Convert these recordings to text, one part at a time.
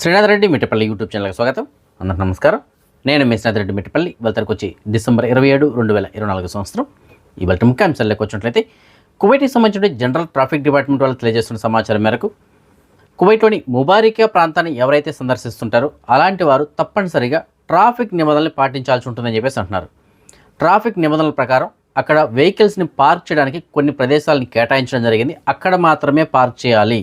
Srinath Reddy Mittapalli YouTube ఛానల్కి స్వాగతం. అందరికి నమస్కారం. నేను మీ శ్రీనాథ్ రెడ్డి మిట్టపల్లి. వెళ్తారికి వచ్చి డిసెంబర్ ఇరవై ఏడు రెండు వేల ఇరవై నాలుగు సంవత్సరం. ఇవాళ ముఖ్య ముఖ్యాంశాలకు వచ్చినట్లయితే కువైట్కి సంబంధించిన జనరల్ ట్రాఫిక్ డిపార్ట్మెంట్ వాళ్ళు తెలియజేస్తున్న సమాచారం మేరకు కువైట్లోని ముబారికా ప్రాంతాన్ని ఎవరైతే సందర్శిస్తుంటారో అలాంటి వారు తప్పనిసరిగా ట్రాఫిక్ నిబంధనలు పాటించాల్సి ఉంటుందని చెప్పేసి అంటున్నారు. ట్రాఫిక్ నిబంధనల ప్రకారం అక్కడ వెహికల్స్ని పార్క్ చేయడానికి కొన్ని ప్రదేశాలను కేటాయించడం జరిగింది. అక్కడ మాత్రమే పార్క్ చేయాలి.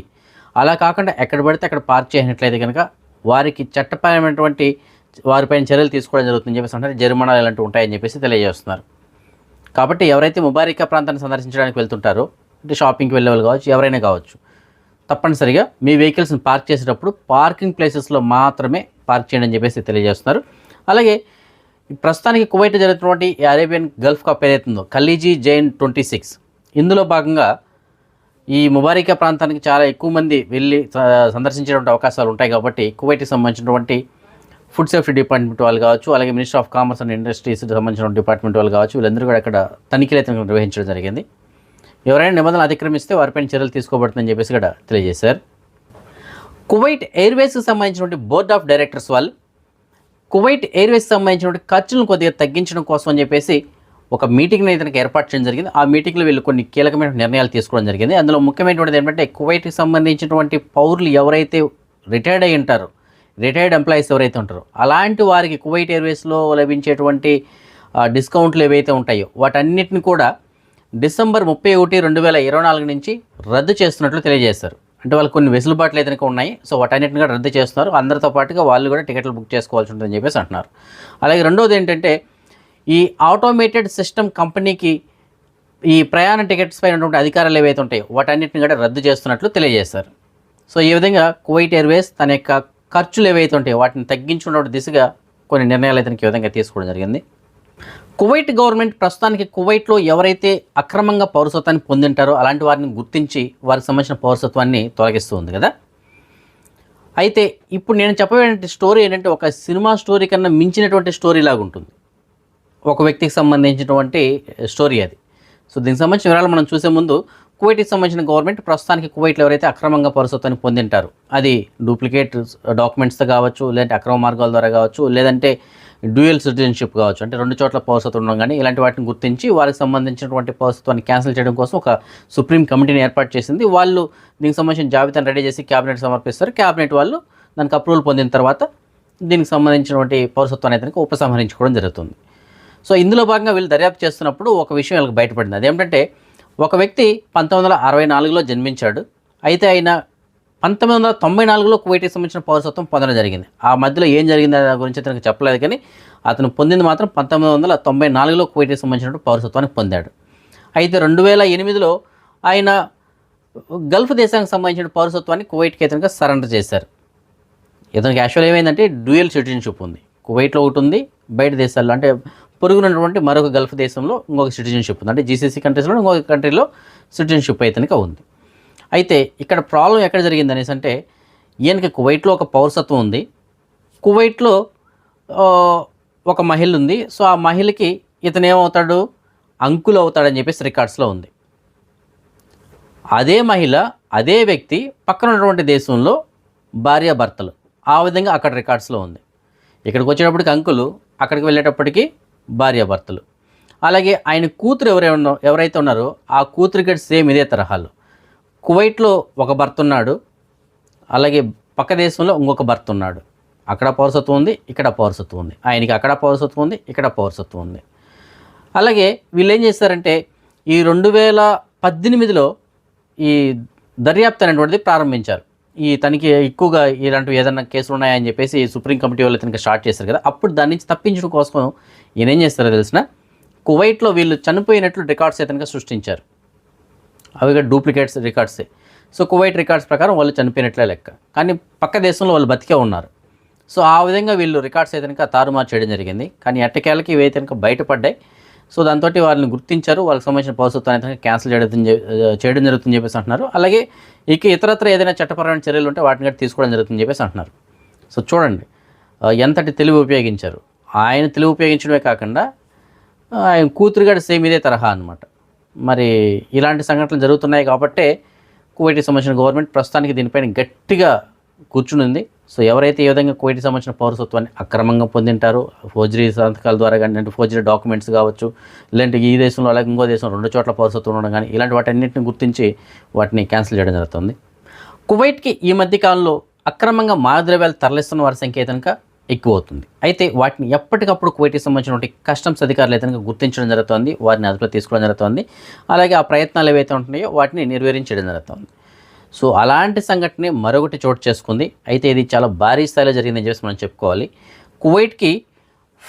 అలా కాకుండా ఎక్కడ పడితే అక్కడ పార్క్ చేసినట్లయితే కనుక వారికి చట్టపరమైనటువంటి వారిపైన చర్యలు తీసుకోవడం జరుగుతుందని చెప్పేసి అంటే జరిమానాలు ఇలాంటివి ఉంటాయని చెప్పేసి తెలియజేస్తున్నారు. కాబట్టి ఎవరైతే ముబారికా ప్రాంతాన్ని సందర్శించడానికి వెళ్తుంటారో అంటే షాపింగ్కి వెళ్ళే వాళ్ళు కావచ్చు ఎవరైనా కావచ్చు తప్పనిసరిగా మీ వెహికల్స్ని పార్క్ చేసేటప్పుడు పార్కింగ్ ప్లేసెస్లో మాత్రమే పార్క్ చేయండి అని చెప్పేసి తెలియజేస్తున్నారు. అలాగే ప్రస్తుతానికి కువైట్ జరుగుతున్నటువంటి అరేబియన్ గల్ఫ్ కప్ ఏదైతుందో ఖలీజీ జైన్ ట్వంటీ సిక్స్. ఇందులో భాగంగా ఈ ముబారికా ప్రాంతానికి చాలా ఎక్కువ మంది వెళ్ళి స- సందర్శించేటువంటి అవకాశాలు ఉంటాయి కాబట్టి కువైట్కి సంబంధించినటువంటి ఫుడ్ సేఫ్టీ డిపార్ట్మెంట్ వాళ్ళు కావచ్చు అలాగే minister of commerce and industries సంబంధించిన డిపార్ట్మెంట్ వాళ్ళు కావచ్చు వీళ్ళందరూ కూడా అక్కడ తనిఖీలు అయితే నిర్వహించడం జరిగింది. ఎవరైనా నిబంధనలు అతిక్రమిస్తే వారిపైన చర్యలు తీసుకోబడుతుందని చెప్పేసి కూడా తెలియజేశారు. కువైట్ ఎయిర్వేస్కి సంబంధించినటువంటి బోర్డ్ ఆఫ్ డైరెక్టర్స్ వాళ్ళు కువైట్ ఎయిర్వేస్ సంబంధించినటువంటి ఖర్చులను కొద్దిగా తగ్గించడం కోసం అని చెప్పేసి ఒక మీటింగ్ని ఇతనికి ఏర్పాటు చేయడం జరిగింది. ఆ మీటింగ్లో వీళ్ళు కొన్ని కీలకమైన నిర్ణయాలు తీసుకోవడం జరిగింది. అందులో ముఖ్యమైనటువంటిది ఏంటంటే కువైట్కి సంబంధించినటువంటి పౌరులు ఎవరైతే రిటైర్డ్ అయి ఉంటారో రిటైర్డ్ ఎంప్లాయీస్ ఎవరైతే ఉంటారో అలాంటి వారికి కువైట్ ఎయిర్వేస్లో లభించేటువంటి డిస్కౌంట్లు ఏవైతే ఉంటాయో వాటన్నిటిని కూడా డిసెంబర్ ముప్పై ఒకటి రెండు వేల ఇరవై నాలుగు నుంచి రద్దు చేస్తున్నట్లు తెలియజేశారు. అంటే వాళ్ళు కొన్ని వెసులుబాట్లు అయితే ఉన్నాయి. సో వాటన్నిటిని కూడా రద్దు చేస్తున్నారు. అందరితో పాటుగా వాళ్ళు కూడా టికెట్లు బుక్ చేసుకోవాల్సి ఉంటుందని చెప్పేసి అంటున్నారు. అలాగే రెండోది ఏంటంటే ఈ ఆటోమేటెడ్ సిస్టమ్ కంపెనీకి ఈ ప్రయాణ టికెట్స్ పైన ఉన్నటువంటి అధికారాలు ఏవైతే ఉంటాయో వాటన్నిటిని కూడా రద్దు చేస్తున్నట్లు తెలియజేశారు. సో ఈ విధంగా కువైట్ ఎయిర్వేస్ తన యొక్క ఖర్చులు ఏవైతే ఉంటాయో వాటిని తగ్గించుకున్న దిశగా కొన్ని నిర్ణయాలు అయితే ఈ విధంగా తీసుకోవడం జరిగింది. కువైట్ గవర్నమెంట్ ప్రస్తుతానికి కువైట్లో ఎవరైతే అక్రమంగా పౌరసత్వాన్ని పొందింటారో అలాంటి వారిని గుర్తించి వారికి సంబంధించిన పౌరసత్వాన్ని తొలగిస్తూ ఉంది కదా. అయితే ఇప్పుడు నేను చెప్పబోయే స్టోరీ ఏంటంటే ఒక సినిమా స్టోరీ కన్నా మించినటువంటి స్టోరీ లాగా ఉంటుంది. ఒక వ్యక్తికి సంబంధించినటువంటి స్టోరీ అది. సో దీనికి సంబంధించిన వివరాలు మనం చూసే ముందు కువైట్కి సంబంధించిన గవర్నమెంట్ ప్రస్తుతానికి కువైట్లో ఎవరైతే అక్రమంగా పౌరసత్వాన్ని పొందింటారు అది డూప్లికేట్ డాక్యుమెంట్స్తో కావచ్చు లేదంటే అక్రమ మార్గాల ద్వారా కావచ్చు లేదంటే డ్యూయల్ సిటిజన్షిప్ కావచ్చు. అంటే రెండు చోట్ల పౌరసత్వం ఉండడం కానీ ఇలాంటి వాటిని గుర్తించి వారికి సంబంధించినటువంటి పౌరసత్వాన్ని క్యాన్సిల్ చేయడం కోసం ఒక సుప్రీం కమిటీని ఏర్పాటు చేసింది. వాళ్ళు దీనికి సంబంధించిన జాబితాను రెడీ చేసి క్యాబినెట్ సమర్పిస్తారు. క్యాబినెట్ వాళ్ళు దానికి అప్రూవల్ పొందిన తర్వాత దీనికి సంబంధించినటువంటి పౌరసత్వాన్ని అయితే ఉపసంహరించుకోవడం జరుగుతుంది. సో ఇందులో భాగంగా వీళ్ళు దర్యాప్తు చేస్తున్నప్పుడు ఒక విషయం వీళ్ళకి బయటపడింది. అదేంటంటే ఒక వ్యక్తి పంతొమ్మిది వందల అరవై నాలుగులో జన్మించాడు. అయితే ఆయన పంతొమ్మిది వందల తొంభై నాలుగులో కువైట్కి సంబంధించిన పౌరసత్వం పొందడం జరిగింది. ఆ మధ్యలో ఏం జరిగింది దాని గురించి అతనికి చెప్పలేదు కానీ అతను పొందింది మాత్రం పంతొమ్మిది వందల తొంభై నాలుగులో కువైట్కి సంబంధించిన పౌరసత్వాన్ని పొందాడు. అయితే రెండు వేల ఎనిమిదిలో ఆయన గల్ఫ్ దేశానికి సంబంధించిన పౌరసత్వాన్ని కువైట్కి అతనికి సరెండర్ చేశారు. ఇతనికి యాక్చువల్ ఏమైందంటే డ్యూయల్ సిటిజన్షిప్ ఉంది. కువైట్లో ఒకటి ఉంది బయట దేశాల్లో అంటే పొరుగునటువంటి మరొక గల్ఫ్ దేశంలో ఇంకొక సిటిజన్షిప్ ఉంది. అంటే జీసీసీ కంట్రీస్లో ఇంకొక కంట్రీలో సిటిజన్షిప్ అయితే ఉంది. అయితే ఇక్కడ ప్రాబ్లం ఎక్కడ జరిగింది అనేసి అంటే ఈయనకి కువైట్లో ఒక పౌరసత్వం ఉంది. కువైట్లో ఒక మహిళ ఉంది. సో ఆ మహిళకి ఇతను ఏమవుతాడు? అంకులు అవుతాడని చెప్పేసి రికార్డ్స్లో ఉంది. అదే మహిళ అదే వ్యక్తి పక్కన ఉన్నటువంటి దేశంలో భార్యాభర్తలు. ఆ విధంగా అక్కడ రికార్డ్స్లో ఉంది. ఇక్కడికి వచ్చేటప్పటికి అంకులు అక్కడికి వెళ్ళేటప్పటికి భార్యాభర్తలు. అలాగే ఆయన కూతురు ఎవరై ఎవరైతే ఉన్నారో ఆ కూతురికి సేమ్ ఇదే తరహాలు. కువైట్లో ఒక భర్త ఉన్నాడు అలాగే పక్క దేశంలో ఇంకొక భర్త ఉన్నాడు. అక్కడ పౌరసత్వం ఉంది ఇక్కడ పౌరసత్వం ఉంది. ఆయనకి అక్కడ పౌరసత్వం ఉంది ఇక్కడ పౌరసత్వం ఉంది. అలాగే వీళ్ళు ఏం చేస్తారంటే ఈ రెండు వేల పద్దెనిమిదిలో ఈ దర్యాప్తు అనేటువంటిది ప్రారంభించారు. ఈ తనకి ఎక్కువగా ఇలాంటివి ఏదైనా కేసులు ఉన్నాయని చెప్పేసి సుప్రీం కమిటీ వాళ్ళు తనకి స్టార్ట్ చేశారు కదా. అప్పుడు దాని నుంచి తప్పించడం కోసం ఈయన ఏం చేస్తారో తెలిసిన? కువైట్లో వీళ్ళు చనిపోయినట్లు రికార్డ్స్ అయితే సృష్టించారు? అవి కూడా డూప్లికేట్స్ రికార్డ్సే. సో కువైట్ రికార్డ్స్ ప్రకారం వాళ్ళు చనిపోయినట్లే లెక్క. కానీ పక్క దేశంలో వాళ్ళు బతికే ఉన్నారు. సో ఆ విధంగా వీళ్ళు రికార్డ్స్ అయితే కనుక తారుమారు చేయడం జరిగింది. కానీ ఎట్టకేలకి ఇవి అయితే కనుక బయటపడ్డాయి. సో దాంతో వాళ్ళని గుర్తించారు వాళ్ళకి సంబంధించిన పౌరసత్వాన్ని అయితే క్యాన్సిల్ చేయడం జ- చేయడం జరుగుతుందని చెప్పేసి అంటున్నారు. అలాగే ఇక ఇతరత్ర ఏదైనా చట్టపరమైన చర్యలు ఉంటే వాటిని కూడా తీసుకోవడం జరుగుతుందని చెప్పేసి అంటున్నారు. సో చూడండి ఎంతటి తెలివి ఉపయోగించారు? ఆయన తెలివి ఉపయోగించడమే కాకుండా ఆయన కూతురుగాడు సేమ్ ఇదే తరహా అనమాట మరి ఇలాంటి సంఘటనలు జరుగుతున్నాయి కాబట్టే కువైట్కి సంబంధించిన గవర్నమెంట్ ప్రస్తుతానికి దీనిపైన గట్టిగా కూర్చునింది. సో ఎవరైతే ఏ విధంగా కువైట్కి సంబంధించిన పౌరసత్వాన్ని అక్రమంగా పొందింటారో ఫోర్జరీ సంతకాల ద్వారా కానీ అంటే ఫోర్జరీ డాక్యుమెంట్స్ కావచ్చు లేదంటే ఈ దేశంలో అలాగే ఇంకో దేశంలో రెండు చోట్ల పౌరసత్వం ఉండడం కానీ ఇలాంటి వాటన్నింటిని గుర్తించి వాటిని క్యాన్సిల్ చేయడం జరుగుతుంది. కువైట్కి ఈ మధ్య కాలంలో అక్రమంగా మాదద్రవ్యాలు తరలిస్తున్న వారి సంఖ్య కనుక ఎక్కువ అవుతుంది అయితే వాటిని ఎప్పటికప్పుడు కువైట్కి సంబంధించినటువంటి కస్టమ్స్ అధికారులు అయితే గుర్తించడం జరుగుతుంది వారిని అదుపులో తీసుకోవడం జరుగుతుంది అలాగే ఆ ప్రయత్నాలు ఏవైతే ఉంటున్నాయో వాటిని నిర్వహించడం జరుగుతుంది. సో అలాంటి సంఘటన మరొకటి చోటు చేసుకుంది. అయితే ఇది చాలా భారీ స్థాయిలో జరిగిందని చెప్పేసి మనం చెప్పుకోవాలి. కువైట్కి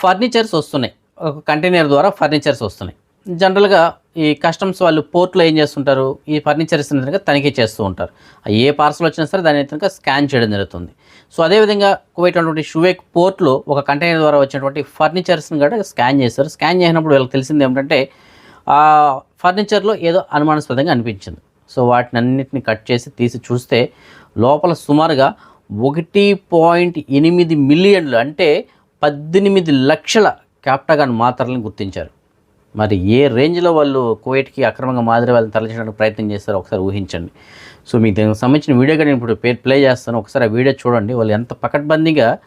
ఫర్నిచర్స్ వస్తున్నాయి. ఒక కంటైనర్ ద్వారా ఫర్నిచర్స్ వస్తున్నాయి. జనరల్గా ఈ కస్టమ్స్ వాళ్ళు పోర్ట్లో ఏం చేస్తుంటారు? ఈ ఫర్నిచర్స్ కనుక తనిఖీ చేస్తూ ఉంటారు. ఆ ఏ పార్సల్ వచ్చినా సరే దాని కనుక స్కాన్ చేయడం జరుగుతుంది. సో అదేవిధంగా కువైట్ ఉన్నటువంటి షువేక్ పోర్ట్లో ఒక కంటైనర్ ద్వారా వచ్చినటువంటి ఫర్నిచర్స్ని కూడా స్కాన్ చేస్తారు. స్కాన్ చేసినప్పుడు వీళ్ళకి తెలిసింది ఏమిటంటే ఆ ఫర్నిచర్లో ఏదో అనుమానాస్పదంగా అనిపించింది. సో వాటిని అన్నిటిని కట్ చేసి తీసి చూస్తే లోపల సుమారుగా ఒకటి పాయింట్ ఎనిమిది మిలియన్లు అంటే పద్దెనిమిది లక్షల క్యాప్టాగాన్ మాత్రలను గుర్తించారు. మరి ఏ రేంజ్లో వాళ్ళు కువైట్కి అక్రమంగా మాదిరి వాళ్ళని తరలించడానికి ప్రయత్నం చేస్తారో ఒకసారి ఊహించండి. సో మీకు దీనికి సంబంధించిన వీడియో నేను ఇప్పుడు పేరు ప్లే చేస్తాను. ఒకసారి ఆ వీడియో చూడండి. వాళ్ళు ఎంత పకడ్బందీగా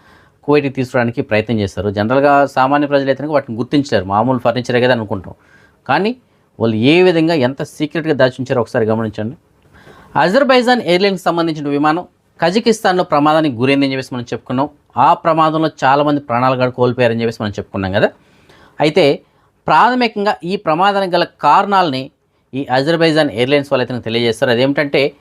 కువైట్కి తీసుకురావడానికి ప్రయత్నం చేస్తారు. జనరల్గా సామాన్య ప్రజలు అయితే వాటిని గుర్తించలేరు. మామూలు ఫర్నిచరే కదా అనుకుంటాం. కానీ వాళ్ళు ఏ విధంగా ఎంత సీక్రెట్గా దాచుంచారో ఒకసారి గమనించండి. అజర్బైజాన్ ఎయిర్లైన్కి సంబంధించిన విమానం కజకిస్తాన్లో ప్రమాదానికి గురైందని చెప్పేసి మనం చెప్పుకున్నాం. ఆ ప్రమాదంలో చాలామంది ప్రాణాలు కూడా కోల్పోయారని చెప్పేసి మనం చెప్పుకున్నాం కదా. అయితే ప్రాథమికంగా ఈ ప్రమాదానికి గల కారణాలని ఈ అజర్బైజాన్ ఎయిర్లైన్స్ వాళ్ళైతే తెలియజేస్తారు. అదేమిటంటే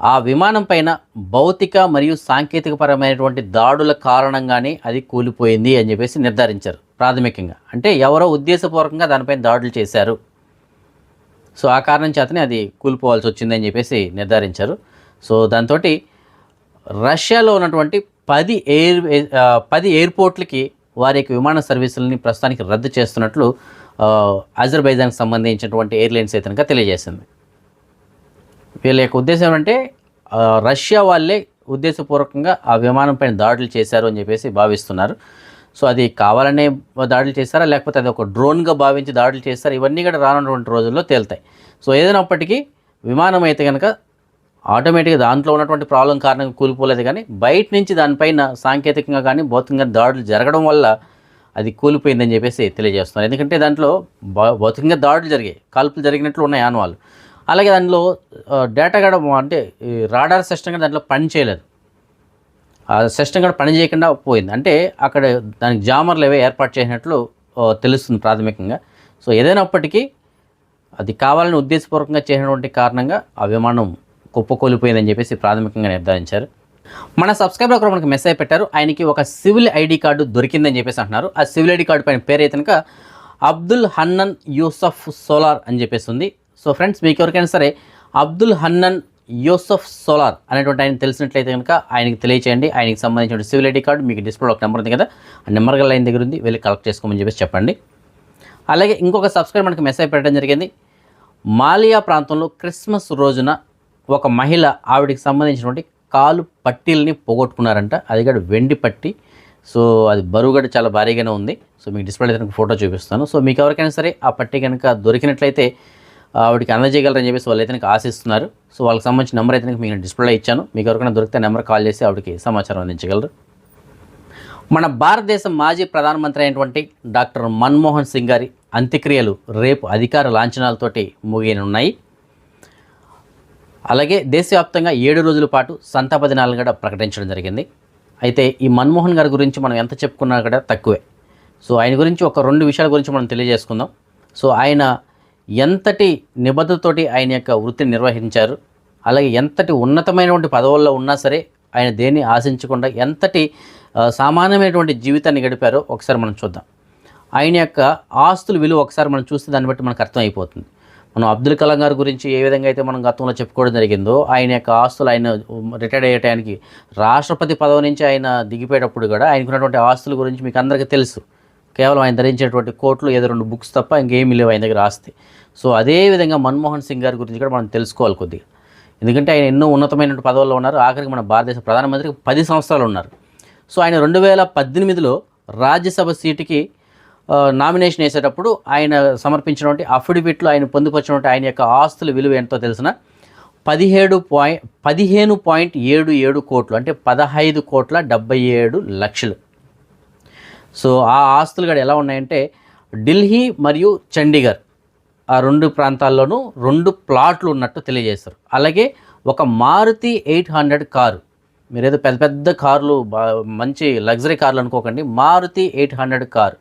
ఆ విమానం పైన భౌతిక మరియు సాంకేతికపరమైనటువంటి దాడుల కారణంగానే అది కూలిపోయింది అని చెప్పేసి నిర్ధారించారు ప్రాథమికంగా. అంటే ఎవరో ఉద్దేశపూర్వకంగా దానిపైన దాడులు చేశారు. సో ఆ కారణం చేతనే అది కూలిపోవాల్సి వచ్చిందని చెప్పేసి నిర్ధారించారు. సో దాంతో రష్యాలో ఉన్నటువంటి పది ఎయిర్ పది ఎయిర్పోర్ట్లకి వారి యొక్క విమాన సర్వీసులని ప్రస్తుతానికి రద్దు చేస్తున్నట్లు అజర్బైజాన్కి సంబంధించినటువంటి ఎయిర్లైన్స్ అయితే కనుక తెలియజేసింది. వీళ్ళ యొక్క ఉద్దేశం ఏమంటే రష్యా వాళ్ళే ఉద్దేశపూర్వకంగా ఆ విమానం పైన దాడులు చేశారు అని చెప్పేసి భావిస్తున్నారు. సో అది కావాలనే దాడులు చేస్తారా? లేకపోతే అది ఒక డ్రోన్గా భావించి దాడులు చేస్తారా? ఇవన్నీ కూడా రానున్నటువంటి రోజుల్లో తేలుతాయి. సో ఏదైనప్పటికీ విమానం అయితే కనుక ఆటోమేటిక్గా దాంట్లో ఉన్నటువంటి ప్రాబ్లం కారణంగా కూలిపోలేదు కానీ బయట నుంచి దానిపైన సాంకేతికంగా కానీ భౌతికంగా దాడులు జరగడం వల్ల అది కూలిపోయిందని చెప్పేసి తెలియజేస్తున్నారు. ఎందుకంటే దాంట్లో భౌతికంగా దాడులు జరిగాయి. కాల్పులు జరిగినట్లు ఉన్నాయి ఆనవాళ్ళు అలాగే దానిలో డేటా కూడా అంటే రాడార్ సిస్టమ్ కూడా దాంట్లో పని చేయలేదు ఆ సిస్టమ్ కూడా పని చేయకుండా పోయింది. అంటే అక్కడ దానికి జామర్లు ఏవో ఏర్పాటు చేసినట్లు తెలుస్తుంది ప్రాథమికంగా. సో ఏదైనప్పటికీ అది కావాలని ఉద్దేశపూర్వకంగా చేసినటువంటి కారణంగా ఆ విమానం కుప్పకూలిపోయిందని చెప్పేసి ప్రాథమికంగా నిర్ధారించారు. మన సబ్స్క్రైబర్ ఒకరు మనకి మెసేజ్ పెట్టారు ఆయనకి ఒక సివిల్ ఐడి కార్డు దొరికిందని చెప్పేసి అంటున్నారు. ఆ సివిల్ ఐడి కార్డు పైన పేరు అయితే కనుక అబ్దుల్ హన్నన్ యూసఫ్ సోలార్ అని చెప్పేసి ఉంది. సో ఫ్రెండ్స్ మీకు ఎవరికైనా సరే అబ్దుల్ హన్నన్ యూసఫ్ సోలార్ అనేటువంటి ఆయన తెలిసినట్లయితే కనుక ఆయనకి తెలియచేయండి. ఆయనకి సంబంధించిన సివిల్ ఐడి కార్డు మీకు డిస్ప్లేలో ఒక నెంబర్ ఉంది కదా ఆ నెంబర్ గల ఆయన దగ్గర ఉంది వెళ్ళి కలెక్ట్ చేసుకోమని చెప్పేసి చెప్పండి. అలాగే ఇంకొక సబ్స్క్రైబ్ మనకి మెసేజ్ పెట్టడం జరిగింది. మాలియా ప్రాంతంలో క్రిస్మస్ రోజున ఒక మహిళ ఆవిడకి సంబంధించినటువంటి కాలు పట్టీల్ని పోగొట్టుకున్నారంట. అది కూడా వెండి పట్టి. సో అది బరువు కూడా చాలా భారీగానే ఉంది. సో మీకు డిస్ప్లే అయితే ఫోటో చూపిస్తాను. సో మీకు ఎవరికైనా సరే ఆ పట్టి కనుక దొరికినట్లయితే ఆవిడకి అందజేయగలరని చెప్పేసి వాళ్ళు అయితే ఆశిస్తున్నారు. సో వాళ్ళకి సంబంధించిన నెంబర్ అయితే మీకు నేను డిస్ప్లే ఇచ్చాను. మీకు ఎవరికైనా దొరికితే నెంబర్ కాల్ చేసి ఆవిడకి సమాచారం అందించగలరు. మన భారతదేశం మాజీ ప్రధానమంత్రి అయినటువంటి డాక్టర్ మన్మోహన్ సింగ్ గారి అంత్యక్రియలు రేపు అధికార లాంఛనాలతోటి ముగియనున్నాయి. అలాగే దేశవ్యాప్తంగా ఏడు రోజుల పాటు సంతాప దినాలను కూడా ప్రకటించడం జరిగింది. అయితే ఈ మన్మోహన్ గారి గురించి మనం ఎంత చెప్పుకున్నా కూడా తక్కువే. సో ఆయన గురించి ఒక రెండు విషయాల గురించి మనం తెలియజేసుకుందాం. సో ఆయన ఎంతటి నిబద్ధతతోటి ఆయన యొక్క వృత్తిని నిర్వహించారు అలాగే ఎంతటి ఉన్నతమైనటువంటి పదవుల్లో ఉన్నా సరే ఆయన దేన్ని ఆశించకుండా ఎంతటి సామాన్యమైనటువంటి జీవితాన్ని గడిపారో ఒకసారి మనం చూద్దాం. ఆయన యొక్క ఆస్తుల విలువ ఒకసారి మనం చూస్తే దాన్ని బట్టి మనకు అర్థమైపోతుంది. మనం అబ్దుల్ కలాం గారి గురించి ఏ విధంగా అయితే మనం గతంలో చెప్పుకోవడం జరిగిందో ఆయన యొక్క ఆస్తులు ఆయన రిటైర్డ్ అయ్యే టైంకి రాష్ట్రపతి పదవి నుంచి ఆయన దిగిపోయేటప్పుడు కూడా ఆయనకున్నటువంటి ఆస్తుల గురించి మీకు అందరికీ తెలుసు. కేవలం ఆయన ధరించేటువంటి కోట్లు ఏదో రెండు బుక్స్ తప్ప ఇంకేమీ లేవు ఆయన దగ్గర ఆస్తి. సో అదే విధంగా మన్మోహన్ సింగ్ గారి గురించి కూడా మనం తెలుసుకోవాలి కొద్దిగా. ఎందుకంటే ఆయన ఎన్నో ఉన్నతమైనటువంటి పదవుల్లో ఉన్నారు. ఆఖరికి మన భారతదేశ ప్రధానమంత్రికి పది సంవత్సరాలు ఉన్నారు. సో ఆయన రెండు వేల పద్దెనిమిదిలో రాజ్యసభ సీటుకి నామినేషన్ వేసేటప్పుడు ఆయన సమర్పించినటువంటి అఫిడవిట్లో ఆయన పొందుపరిచినటువంటి ఆయన యొక్క ఆస్తుల విలువ ఎంతో తెలిసిన పదిహేడు పాయింట్ పదిహేను పాయింట్ ఏడు ఏడు కోట్లు అంటే పదహైదు కోట్ల డెబ్బై ఏడు లక్షలు. సో ఆ ఆస్తులు కూడా ఎలా ఉన్నాయంటే ఢిల్లీ మరియు చండీగఢ్ ఆ రెండు ప్రాంతాల్లోనూ రెండు ప్లాట్లు ఉన్నట్టు తెలియజేస్తారు. అలాగే ఒక మారుతి ఎయిట్ హండ్రెడ్ కారు మీరు ఏదో పెద్ద పెద్ద కార్లు మంచి లగ్జరీ కార్లు అనుకోకండి మారుతి ఎయిట్ హండ్రెడ్ కారు.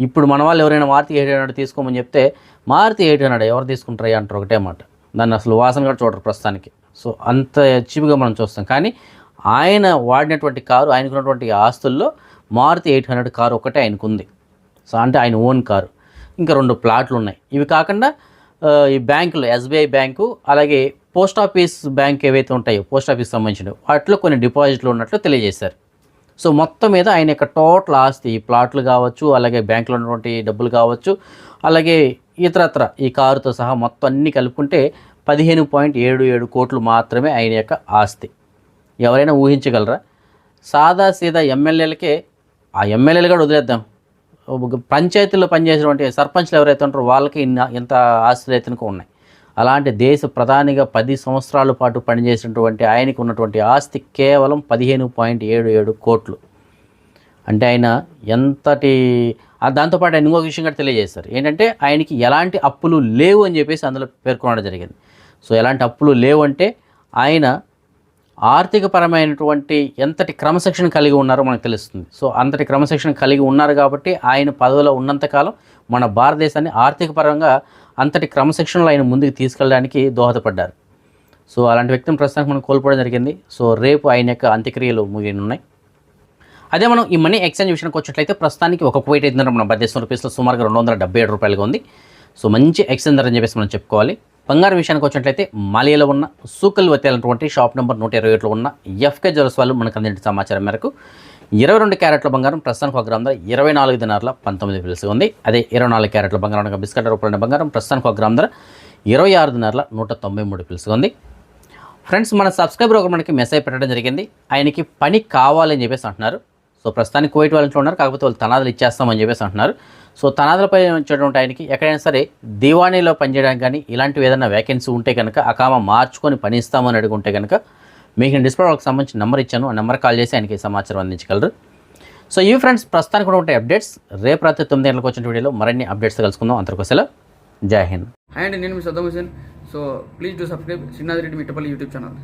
ఇప్పుడు మన వాళ్ళు ఎవరైనా మారుతి ఎయిట్ హండ్రెడ్ తీసుకోమని చెప్తే మారుతి ఎయిట్ హండ్రెడ్ ఎవరు తీసుకుంటారు అంటారు ఒకటే మాట. దాన్ని అసలు వాసన కూడా చూడరు ప్రస్తుతానికి. సో అంత చీప్గా మనం చూస్తాం. కానీ ఆయన వాడినటువంటి కారు ఆయనకున్నటువంటి ఆస్తుల్లో మారుతి ఎయిట్ హండ్రెడ్ కారు ఒకటే ఆయనకు ఉంది సో అంటే ఆయన ఓన్ కారు. ఇంకా రెండు ప్లాట్లు ఉన్నాయి ఇవి కాకుండా ఈ బ్యాంకులు ఎస్బీఐ బ్యాంకు అలాగే పోస్ట్ ఆఫీస్ బ్యాంక్ ఏవైతే ఉంటాయో పోస్ట్ ఆఫీస్ సంబంధించినవి వాటిలో కొన్ని డిపాజిట్లు ఉన్నట్లు తెలియజేశారు. సో మొత్తం మీద ఆయన యొక్క టోటల్ ఆస్తి ప్లాట్లు కావచ్చు అలాగే బ్యాంకులో ఉన్నటువంటి డబ్బులు కావచ్చు అలాగే ఇతరత్ర ఈ కారుతో సహా మొత్తం అన్నీ కలుపుకుంటే పదిహేను పాయింట్ ఏడు ఏడు కోట్లు మాత్రమే ఆయన యొక్క ఆస్తి. ఎవరైనా ఊహించగలరా? సాదా సీదా ఎమ్మెల్యేలకే ఆ ఎమ్మెల్యేలు కూడా వదిలేద్దాం. ఒక పంచాయతీలో పనిచేసేటువంటి సర్పంచ్లు ఎవరైతే ఉంటారో వాళ్ళకి ఇన్న ఇంత ఆస్తులు ఉన్నాయి. అలాంటి దేశ ప్రధానిగా పది సంవత్సరాల పాటు పనిచేసినటువంటి ఆయనకు ఉన్నటువంటి ఆస్తి కేవలం పదిహేను పాయింట్ ఏడు ఏడు కోట్లు. అంటే ఆయన ఎంతటి దాంతోపాటు ఆయన ఇంకొక విషయం కూడా తెలియజేస్తారు ఏంటంటే ఆయనకి ఎలాంటి అప్పులు లేవు అని చెప్పేసి అందులో పేర్కొనడం జరిగింది. సో ఎలాంటి అప్పులు లేవు అంటే ఆయన ఆర్థికపరమైనటువంటి ఎంతటి క్రమశిక్షణ కలిగి ఉన్నారో మనకు తెలుస్తుంది. సో అంతటి క్రమశిక్షణ కలిగి ఉన్నారు కాబట్టి ఆయన పదవిలో ఉన్నంతకాలం మన భారతదేశాన్ని ఆర్థికపరంగా అంతటి క్రమశిక్షణలో ఆయన ముందుకు తీసుకెళ్ళడానికి దోహదపడ్డారు. సో అలాంటి వ్యక్తిని ప్రస్తుతానికి మనం కోల్పోవడం జరిగింది. సో రేపు ఆయన యొక్క అంత్యక్రియలు ముగినున్నాయి అదే మనం ఈ మనీ ఎక్స్చేంజ్ విషయానికి వచ్చినట్లయితే ప్రస్తుతానికి ఒక కోటి అయితే మన భారతదేశం రూపీస్లో సుమారుగా రెండు వందల డెబ్బై ఏడు రూపాయలుగా ఉంది. సో మంచి ఎక్స్చేంజ్ ధర అని చెప్పేసి మనం చెప్పుకోవాలి. బంగారం విషయానికి వచ్చినట్లయితే మాలియాలో ఉన్న సూకల్ వతేలటువంటి షాప్ నెంబర్ నూట ఇరవై ఏడులో ఉన్న ఎఫ్కే జ్యువెల్స్ వాళ్ళు మనకు అందించిన సమాచారం మేరకు ఇరవై రెండు క్యారెట్ల బంగారం ప్రస్తుతానికి ఒక గ్రామ ధర ఇరవై నాలుగు దినార్ల పంతొమ్మిది పిలుసు ఉంది. అదే ఇరవై నాలుగు క్యారెట్ల బంగారం బిస్కెట్ రూపాయల బంగారం ప్రస్తుతానికి ఒక గ్రామ ధర ఇరవై ఆరు దినార్ల నూట తొంభై మూడు పిలుసు ఉంది. ఫ్రెండ్స్ మన సబ్స్క్రైబర్ ఒక మనకి మెసేజ్ పెట్టడం జరిగింది. ఆయనకి పని కావాలని చెప్పేసి అంటున్నారు. సో ప్రస్తుతానికి కోయిట్ వాళ్ళు ఉన్నారు. కాకపోతే వాళ్ళు తనాదులు ఇచ్చేస్తామని చెప్పేసి అంటున్నారు. సో తనాదులపై వచ్చేటువంటి ఆయనకి ఎక్కడైనా సరే దివాణీలో పనిచేయడానికి కానీ ఇలాంటివి ఏదైనా వేకెన్సీ ఉంటే కనుక ఆ కామ మార్చుకొని పని ఇస్తామని అడుగుంటే కనుక మీకు నేను డిస్ప్లే వాళ్ళకి సంబంధించిన నెంబర్ ఇచ్చాను ఆ నెంబర్ కాల్ చేసి ఆయనకి సమాచారం అందించగలరు. సో ఈ ఫ్రెండ్స్ ప్రస్తుతానికి కూడా ఉంటాయి అప్డేట్స్ రేపు రాత్రి తొమ్మిది గంటలకు వచ్చిన వీడియోలో మరిన్ని అప్డేట్స్ కలుసుకుందాం. అంతర్కోసలో జై హింద్. హాయ్ నేను మీ Saddam Hussain so please do subscribe Srinath Reddy Mittapalli YouTube channel